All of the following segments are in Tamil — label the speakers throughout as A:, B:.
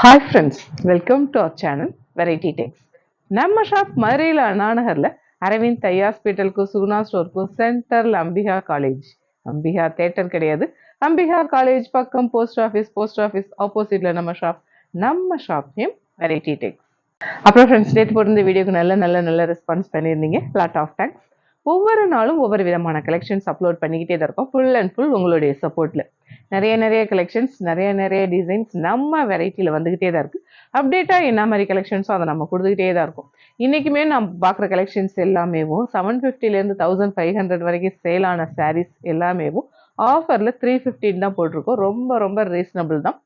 A: Hi friends welcome to our channel variety tex நம்ம ஷாப் மதுரையில் அண்ணாநகரில் அரவிந்த் ஐ ஹாஸ்பிட்டலுக்கும் சுகுணா ஸ்டோருக்கும் சென்டரில் அம்பிகா காலேஜ் அம்பிகா தேட்டர் கிடையாது. அம்பிகா காலேஜ் பக்கம் போஸ்ட் ஆஃபீஸ் போஸ்ட் ஆஃபீஸ் ஆப்போசிட்டில் நம்ம ஷாப் நம்ம ஷாப் நேம் வெரைட்டி டெக்ஸ் அப்புறம் ஃப்ரெண்ட்ஸ் நேற்று போட்டிருந்த வீடியோக்கு நல்ல நல்ல நல்ல ரெஸ்பான்ஸ் பண்ணியிருந்தீங்க. லாட் ஆஃப் தேங்க்ஸ் ஒவ்வொரு நாளும் ஒவ்வொரு விதமான கலெக்ஷன்ஸ் அப்லோட் பண்ணிக்கிட்டே தான் இருக்கோம். ஃபுல் அண்ட் ஃபுல் உங்களுடைய சப்போர்ட்டில் நிறைய நிறைய கலெக்ஷன்ஸ் நிறைய நிறைய டிசைன்ஸ் நம்ம வெரைட்டியில் வந்துக்கிட்டே தான் இருக்குது அப்டேட்டாக என்ன மாதிரி கலெக்ஷன்ஸோ அதை நம்ம கொடுத்துக்கிட்டே தான் இருக்கும். இன்றைக்குமே நம்ம பார்க்குற கலெக்ஷன்ஸ் எல்லாமேவும் செவன் ஃபிஃப்டிலேருந்து தௌசண்ட் ஃபைவ் ஹண்ட்ரட் வரைக்கும் சேலான சாரீஸ் எல்லாமேவும் ஆஃபரில் த்ரீ ஃபிஃப்டின் தான் போட்டிருக்கோம். ரொம்ப ரொம்ப ரீசனபிள் தான்.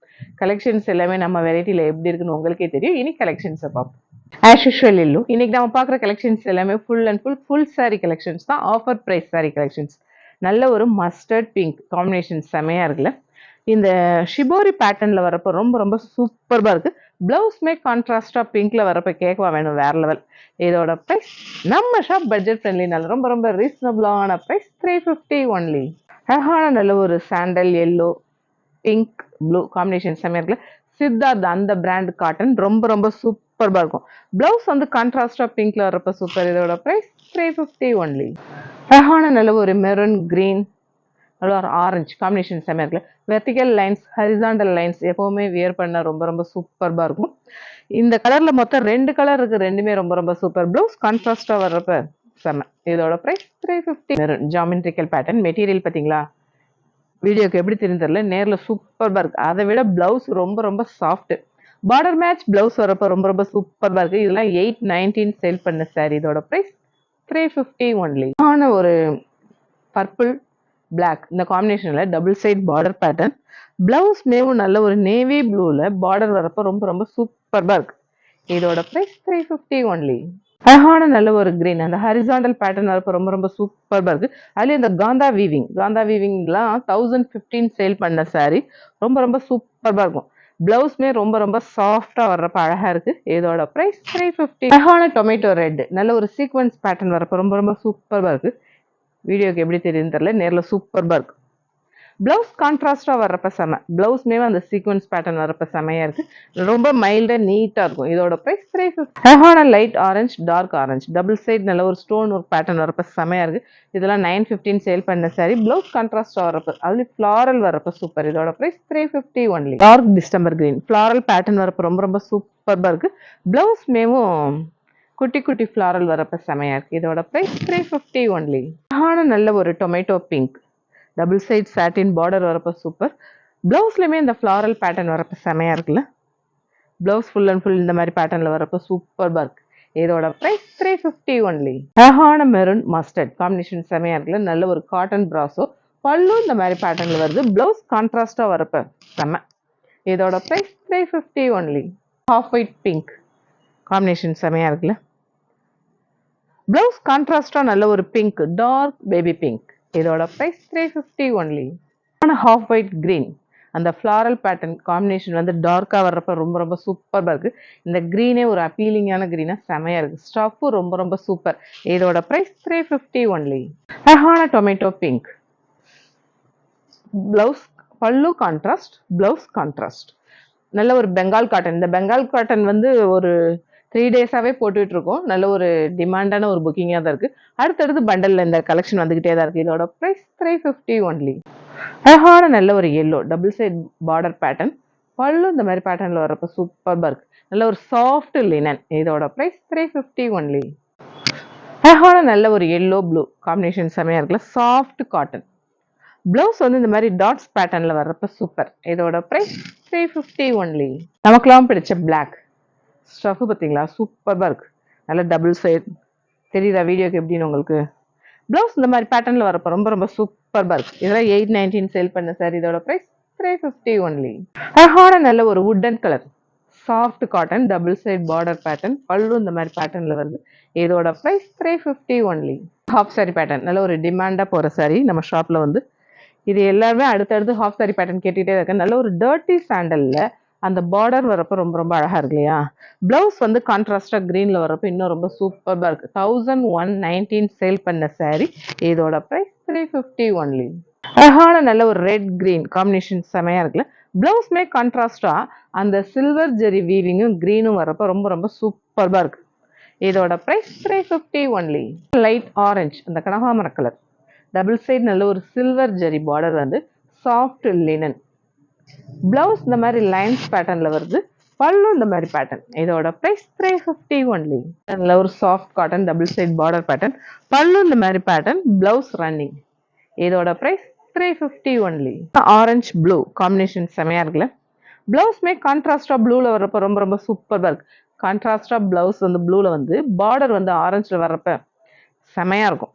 A: கலெக்ஷன்ஸ் எல்லாமே நம்ம வெரைட்டியில் எப்படி இருக்குன்னு உங்களுக்கே தெரியும். இனி கலெக்ஷன்ஸை பார்ப்போம். ஆஸ் யூஷுவல் இல்லு இன்னைக்கு நம்ம பார்க்குற கலெக்ஷன்ஸ் எல்லாமே full and full full sari collections தான். ஆஃபர் ப்ரைஸ் சாரீ கலெக்ஷன்ஸ் நல்ல ஒரு மஸ்டர்ட் பிங்க் காம்பினேஷன் செமையாக இருக்குல்ல? இந்த ஷிபோரி பேட்டர்னில் வரப்போ ரொம்ப ரொம்ப சூப்பராக இருக்குது ப்ளவுஸ்மே கான்ட்ராஸ்டாக பிங்க்கில் வரப்போ கேட்கவா வேணும் வேறு லெவல் இதோட ப்ரைஸ் நம்ம ஷாப் பட்ஜெட் ஃப்ரெண்ட்லினால ரொம்ப ரொம்ப ரீசனபிளான ப்ரைஸ் த்ரீ ஃபிஃப்டி ஒன்லி அழகான நல்ல ஒரு sandal yellow pink blue combination செம்மையாக இருக்குல்ல? சித்தார்த் அந்த பிராண்ட் காட்டன் ரொம்ப ரொம்ப சூப்பர் சூப்பர்பா இருக்கும். ப்ளவுஸ் வந்து கான்ட்ராஸ்டாக பிங்க்ல வரப்போ சூப்பர் இதோட ப்ரைஸ் த்ரீ ஃபிஃப்டி ஒன்லி அழகான நல்ல ஒரு மெரூன் க்ரீன் நல்ல ஒரு ஆரஞ்சு காம்பினேஷன் செம்மையாக இருக்குல்ல. வெர்டிக்கல் லைன்ஸ் ஹரிசாண்டல் லைன்ஸ் எப்போவுமே வியர் பண்ண ரொம்ப ரொம்ப சூப்பர்பா இருக்கும். இந்த கலரில் மொத்தம் ரெண்டு கலர் இருக்குது ரெண்டுமே ரொம்ப ரொம்ப சூப்பர் ப்ளவுஸ் கான்ட்ராஸ்டாக வர்றப்ப செம்ம. இதோட price three fifty maroon geometrical pattern material பார்த்தீங்களா? வீடியோக்கு எப்படி தெரியும் தெரில நேரில் சூப்பர்பாக இருக்குது அதை விட ப்ளவுஸ் ரொம்ப ரொம்ப சாஃப்ட்டு பார்டர் மேட்ச் ப்ளவுஸ் வரப்போ ரொம்ப ரொம்ப சூப்பராக இருக்குது இதெல்லாம் எயிட் நைன்டீன் சேல் பண்ண சாரி இதோட ப்ரைஸ் த்ரீ ஃபிஃப்டி ஒன்லி ஆன ஒரு பர்பிள் பிளாக் இந்த காம்பினேஷனில் double side border pattern blouse மேவும் நல்ல ஒரு நேவி ப்ளூவில் பார்டர் வரப்போ ரொம்ப ரொம்ப சூப்பராக இருக்குது இதோட ப்ரைஸ் த்ரீ ஃபிஃப்டி ஒன்லி அழகான நல்ல ஒரு கிரீன் அந்த ஹரிசாண்டல் பேட்டர்ன் வரப்போ ரொம்ப ரொம்ப சூப்பராக இருக்குது அதுலேயும் இந்த காந்தா வீவிங் காந்தா வீவிங்லாம் தௌசண்ட் ஃபிஃப்டீன் சேல் பண்ண சாரீ ரொம்ப ரொம்ப சூப்பராக இருக்கும். ப்ளவுஸ்மே ரொம்ப ரொம்ப சாஃப்டாக வர்றப்ப அழகாக இருக்குது இதோட ப்ரைஸ் த்ரீ ஃபிஃப்டி அழகான டொமேட்டோ ரெட் நல்ல ஒரு சீக்வன்ஸ் பேட்டர்ன் வரப்போ ரொம்ப ரொம்ப சூப்பராக இருக்குது வீடியோக்கு எப்படி தெரியுதுன்னு தெரில நேரில் சூப்பராக இருக்குது ப்ளவுஸ் கான்ட்ராஸ்டாக வர்றப்ப செம. ப்ளவுஸ்மே அந்த சீக்வன்ஸ் பேட்டர்ன் வரப்ப செமையாக இருக்குது ரொம்ப மைல்டாக நீட்டாக இருக்கும். இதோட ப்ரைஸ் த்ரீ ஃபிஃப்டி அழகான light orange dark orange double side நல்ல ஒரு ஸ்டோன் ஒர்க் பேட்டர்ன் வரப்ப செமையாக இருக்குது இதெல்லாம் நைன் ஃபிஃப்டின் சேல் பண்ண சாரி ப்ளவுஸ் கான்ட்ராஸ்டாக வரப்ப அதுலேயும் ஃப்ளாரல் வரப்ப சூப்பர் இதோட price three fifty only dark distemper green floral pattern வரப்ப ரொம்ப ரொம்ப சூப்பராக இருக்குது ப்ளவுஸ் மேவும் குட்டி குட்டி ஃப்ளாரல் வரப்ப செமையாக இருக்குது இதோட ப்ரைஸ் த்ரீ ஃபிஃப்டி ஒன்லி அழகான நல்ல ஒரு tomato pink double side satin border வரப்போ சூப்பர் ப்ளவுஸ்லையுமே இந்த ஃப்ளாரல் பேட்டர்ன் வரப்போ செமையாக இருக்குல்ல? ப்ளவுஸ் ஃபுல் அண்ட் ஃபுல் இந்த மாதிரி பேட்டர்னில் வரப்போ சூப்பர் இருக்குது இதோட ப்ரைஸ் த்ரீ ஃபிஃப்டி ஒன்லி அழகான மெரூன் மஸ்டர்ட் காம்பினேஷன் செமையாக இருக்குல்ல? நல்ல ஒரு காட்டன் ப்ராஸோ பல்லும் இந்த மாதிரி பேட்டர்னில் வருது. ப்ளவுஸ் கான்ட்ராஸ்டாக வரப்போ செம்ம இதோட price three fifty only half white pink combination செமையாக இருக்குல்ல? ப்ளவுஸ் கான்ட்ராஸ்டாக நல்ல ஒரு பிங்க் டார்க் பேபி பிங்க் இதோட ப்ரைஸ் த்ரீ ஃபிஃப்டி ஒன்லி ஆனால் ஹாஃப் ஒயிட் க்ரீன் அந்த ஃப்ளாரல் பேட்டர்ன் காம்பினேஷன் வந்து டார்க்காக வர்றப்ப ரொம்ப ரொம்ப சூப்பராக இருக்குது இந்த க்ரீனே ஒரு அப்பீலிங்கான க்ரீனாக செமையாக இருக்குது ஸ்டஃப்பும் ரொம்ப ரொம்ப சூப்பர் இதோட ப்ரைஸ் த்ரீ ஃபிஃப்டி ஒன்லி அழகான tomato pink blouse pallu contrast blouse contrast நல்ல ஒரு பெங்கால் காட்டன் இந்த பெங்கால் காட்டன் வந்து ஒரு த்ரீ டேஸாகவே போட்டுட்ருக்கோம். நல்ல ஒரு டிமாண்டான ஒரு புக்கிங்காக தான் இருக்குது அடுத்தடுத்து பண்டலில் இந்த கலெக்ஷன் வந்துக்கிட்டே தான் இருக்குது இதோட ப்ரைஸ் த்ரீ ஃபிஃப்டி ஒன்லி அழகான நல்ல ஒரு yellow double side border pattern பல்லு இந்த மாதிரி பேட்டர்னில் வர்றப்போ சூப்பராக இருக்குது நல்ல ஒரு சாஃப்ட் லினன் இதோட ப்ரைஸ் த்ரீ ஃபிஃப்டி ஒன்லி அழகான நல்ல ஒரு எல்லோ ப்ளூ காம்பினேஷன் செமையாக இருக்குல்ல. சாஃப்ட் காட்டன் ப்ளவுஸ் வந்து இந்த மாதிரி டாட்ஸ் பேட்டர்னில் வர்றப்ப சூப்பர் இதோட ப்ரைஸ் த்ரீ ஃபிஃப்டி ஒன்லி நமக்குலாம் பிடிச்ச பிளாக் ஸ்டஃப் பார்த்தீங்களா? சூப்பராக இருக்குது நல்ல டபுள் சைட் தெரியுதா வீடியோக்கு எப்படின்னு உங்களுக்கு? ப்ளவுஸ் இந்த மாதிரி பேட்டர்னில் வரப்போ ரொம்ப ரொம்ப சூப்பராக இருக்குது இதெல்லாம் எயிட் நைன்டீன் சேல் பண்ண சார் இதோட ப்ரைஸ் த்ரீ ஃபிஃப்டி ஒன்லி அழகான நல்ல ஒரு wooden colour soft cotton double side border pattern பல்லு இந்த மாதிரி பேட்டர்னில் வருது. இதோட price three fifty only half sari pattern நல்ல ஒரு டிமாண்டாக போகிற சாரி நம்ம ஷாப்பில் வந்து. இது எல்லாருமே அடுத்தடுத்து ஹாஃப் சாரி பேட்டர்ன் கேட்டுகிட்டே இருக்கேன். நல்ல ஒரு டர்ட்டி சாண்டலில் அந்த பார்டர் வரப்போ ரொம்ப ரொம்ப அழகாக இருக்கு இல்லையா? ப்ளவுஸ் வந்து கான்ட்ராஸ்டாக க்ரீனில் வரப்போ இன்னும் ரொம்ப சூப்பராக இருக்குது தௌசண்ட் ஒன் நைன்டீன் சேல் பண்ண சாரீ இதோட ப்ரைஸ் த்ரீ ஃபிஃப்டி ஒன்லி அழகான நல்ல ஒரு ரெட் க்ரீன் காம்பினேஷன் செமையாக இருக்குல்ல? ப்ளவுஸ்மே கான்ட்ராஸ்டாக அந்த சில்வர் ஜெரி வீவிங்கும் க்ரீனும் வரப்போ ரொம்ப ரொம்ப சூப்பராக இருக்குது இதோட price three fifty only light orange அந்த கனகாமர கலர் டபுள் சைடு நல்ல ஒரு சில்வர் ஜெரி பார்டர் வந்து சாஃப்ட் லினன் பிளவுஸ் இந்த மாதிரி லைன்ஸ் பேட்டர்னில் வருது. பல்லு இந்த மாதிரி பேட்டர்ன் இதோட ப்ரைஸ் த்ரீ ஃபிஃப்டி ஒன்லி அதில் ஒரு soft cotton double side border pattern பல்லு இந்த மாதிரி பேட்டர்ன் பிளவுஸ் ரன்னிங் இதோட price three fifty only orange blue combination செமையாக இருக்குல்ல? பிளவுஸ்மே கான்ட்ராஸ்டாக ப்ளூவில் வர்றப்ப ரொம்ப ரொம்ப சூப்பராக இருக்கு. கான்ட்ராஸ்டாக பிளவுஸ் வந்து ப்ளூவில் வந்து பார்டர் வந்து ஆரஞ்சில் வர்றப்ப செமையாக இருக்கும்.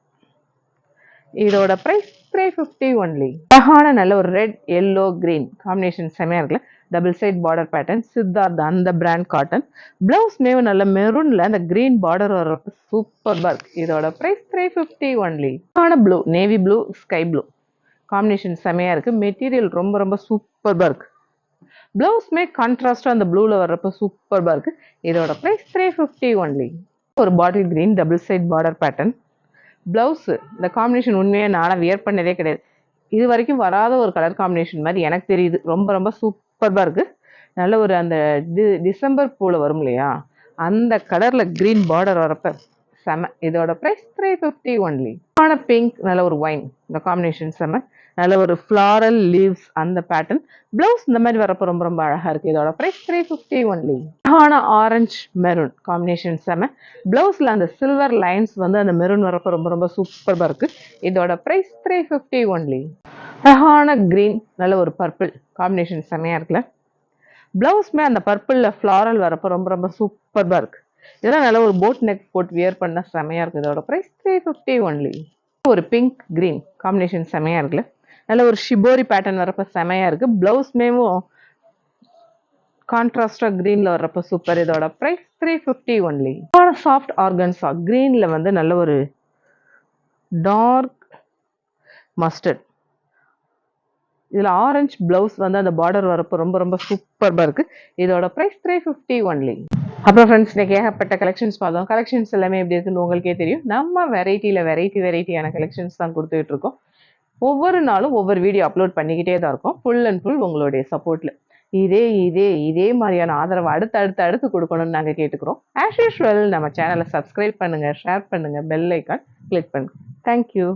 A: இதோட ப்ரைஸ் த்ரீ ஃபிஃப்டி ஒன்லி அழகான நல்ல ஒரு ரெட் எல்லோ கிரீன் காம்பினேஷன் செமையாக இருக்குல்ல? Double side border pattern Siddharth அந்த பிராண்ட் காட்டன் பிளவுஸ் மேவும் நல்ல மெரூனில் அந்த கிரீன் பார்டர் வர்றப்ப சூப்பர் பர்க் இதோட ப்ரைஸ் த்ரீ ஃபிஃப்டி ஒன்லி ஆன blue navy blue sky blue combination செமையாக இருக்குது மெட்டீரியல் ரொம்ப ரொம்ப சூப்பராக இருக்குது ப்ளவுஸ்மே கான்ட்ராஸ்டாக அந்த ப்ளூவில் வர்றப்ப சூப்பர் இருக்குது இதோட ப்ரைஸ் த்ரீ ஃபிஃப்டி ஒன்லி ஒரு bottle green double side border pattern blouse இந்த காம்பினேஷன் உண்மையாக நானாக வியர் பண்ணதே கிடையாது. இது வரைக்கும் வராத ஒரு கலர் காம்பினேஷன் மாதிரி எனக்கு தெரியுது. ரொம்ப ரொம்ப சூப்பராக இருக்குது நல்ல ஒரு அந்த டி டிசம்பர் பூவில் வரும் இல்லையா? அந்த கலரில் க்ரீன் பார்டர் வரப்ப செம. இதோட ப்ரைஸ் த்ரீ ஃபிஃப்டி ஒன்லி ஆன பிங்க் நல்ல ஒரு ஒயின் இந்த காம்பினேஷன் செம. நல்ல ஒரு ஃப்ளாரல் லீவ்ஸ் அந்த பேட்டர்ன் ப்ளவுஸ் இந்த மாதிரி வரப்போ ரொம்ப ரொம்ப அழகாக இருக்குது இதோட ப்ரைஸ் த்ரீ ஃபிஃப்டி ஒன்லி ஆன ஆரஞ்ச் மெரூன் காம்பினேஷன் செம. ப்ளவுஸில் அந்த சில்வர் லைன்ஸ் வந்து அந்த மெரூன் வரப்போ ரொம்ப ரொம்ப சூப்பராக இருக்குது இதோட ப்ரைஸ் த்ரீ ஃபிஃப்டி ஒன்லி அழகான க்ரீன் நல்ல ஒரு பர்பிள் காம்பினேஷன் செமையாக இருக்குல்ல. ப்ளவுஸ்மே அந்த பர்பிளில் ஃப்ளாரல் வரப்போ ரொம்ப ரொம்ப சூப்பராக இருக்குது இதெல்லாம் நல்ல ஒரு போட் நெக் போட்டு வியர் பண்ணால் செமையாக இருக்குது இதோட ப்ரைஸ் த்ரீ ஃபிஃப்டி ஒன்லி ஒரு பிங்க் க்ரீன் காம்பினேஷன் செமையாக இருக்குல்ல. நல்ல ஒரு ஷிபோரி பேட்டர்ன் வரப்போ செமையாக இருக்குது ப்ளவுஸ்மேவும் கான்ட்ராஸ்டாக க்ரீனில் வர்றப்போ சூப்பர் இதோட price three fifty only soft organza க்ரீனில் வந்து நல்ல ஒரு டார்க் மஸ்டர்ட் இதில் ஆரஞ்சு ப்ளவுஸ் வந்து அந்த பார்டர் வரப்போ ரொம்ப ரொம்ப சூப்பராக இருக்குது இதோட ப்ரைஸ் த்ரீ ஃபிஃப்டி ஒன்லி அப்புறம் ஃப்ரெண்ட்ஸ் இன்றைக்கி ஏகப்பட்ட கலெக்ஷன்ஸ் பார்த்தோம். கலெக்ஷன்ஸ் எல்லாமே எப்படி இருக்குன்னு உங்களுக்கே தெரியும். நம்ம வெரைட்டியில் வெரைட்டி வெரைட்டியான கலெக்ஷன்ஸ் தான் கொடுத்துட்டு இருக்கோம். ஒவ்வொரு நாளும் ஒவ்வொரு வீடியோ அப்லோட் பண்ணிக்கிட்டே தான் இருக்கும். ஃபுல் அண்ட் ஃபுல் உங்களுடைய சப்போர்ட்டில் இதே இதே இதே மாதிரியான ஆதரவை அடுத்து அடுத்து அடுத்து கொடுக்கணும்னு நாங்கள் கேட்டுக்கிறோம். ஆஸ் யூஷுவல் நம்ம சேனலை சப்ஸ்கிரைப் பண்ணுங்கள் ஷேர் பண்ணுங்கள் பெல் ஐக்கான் கிளிக் பண்ணுங்கள் தேங்க்யூ